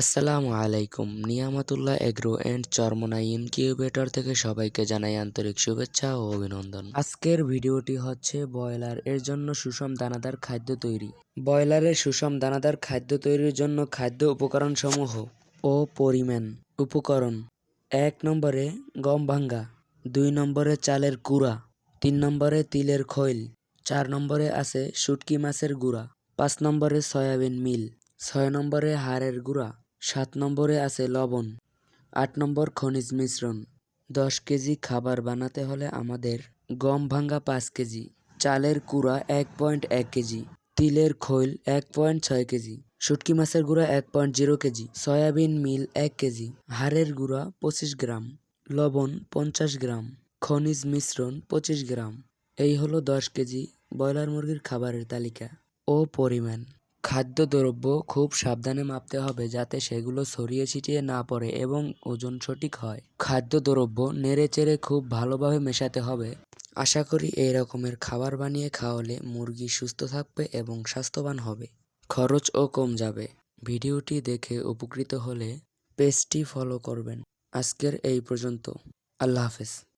আসসালামু আলাইকুম। Niamatullah agro and Charmona incubator থেকে সবাইকে জানাই আন্তরিক শুভেচ্ছা ও অভিনন্দন। আজকের ভিডিওটি হচ্ছে ব্রয়লার। এর জন্য সুষম দানাদার খাদ্য তৈরি। ব্রয়লারের সুষম দানাদার খাদ্য তৈরির জন্য খাদ্য উপকরণ সমূহ ও পরিমাণ উপকরণ এক নম্বরে গম ভাঙ্গা, দুই নম্বরে চালের গুঁড়া, তিন নম্বরে তিলের খৈল, চার নম্বরে আছে শুটকি মাছের গুঁড়া, পাঁচ নম্বরে সয়াবিন মিল, ছয় নম্বরে হাড়ের গুঁড়া সাত নম্বরে আছে লবণ, আট নম্বর খনিজ মিশ্রণ। দশ কেজি খাবার বানাতে হলে আমাদের গম ভাঙ্গা পাঁচ কেজি, চালের কুড়া এক পয়েন্ট এক কেজি, তিলের খৈল এক পয়েন্ট ছয় কেজি, শুটকি মাছের গুঁড়া এক point zero KG, soybean meal এক কেজি, হাড়ের গুঁড়া পঁচিশ গ্রাম, লবণ পঞ্চাশ গ্রাম, খনিজ মিশ্রণ পঁচিশ গ্রাম। এই হলো দশ কেজি ব্রয়লার মুরগির খাবারের তালিকা ও পরিমাণ। খাদ্যদ্রব্য খুব সাবধানে মাপতে হবে যাতে সেগুলো ছড়িয়ে ছিটিয়ে না পড়ে এবং ওজন সঠিক হয়। খাদ্যদ্রব্য নেড়ে চেড়ে খুব ভালোভাবে মেশাতে হবে। আশা করি এই রকমের খাবার বানিয়ে খাওয়ালে মুরগি সুস্থ থাকবে এবং স্বাস্থ্যবান হবে। খরচও কম যাবে। ভিডিওটি দেখে উপকৃত হলে পেজটি ফলো করবেন। আজকের এই পর্যন্ত। আল্লাহ হাফেজ।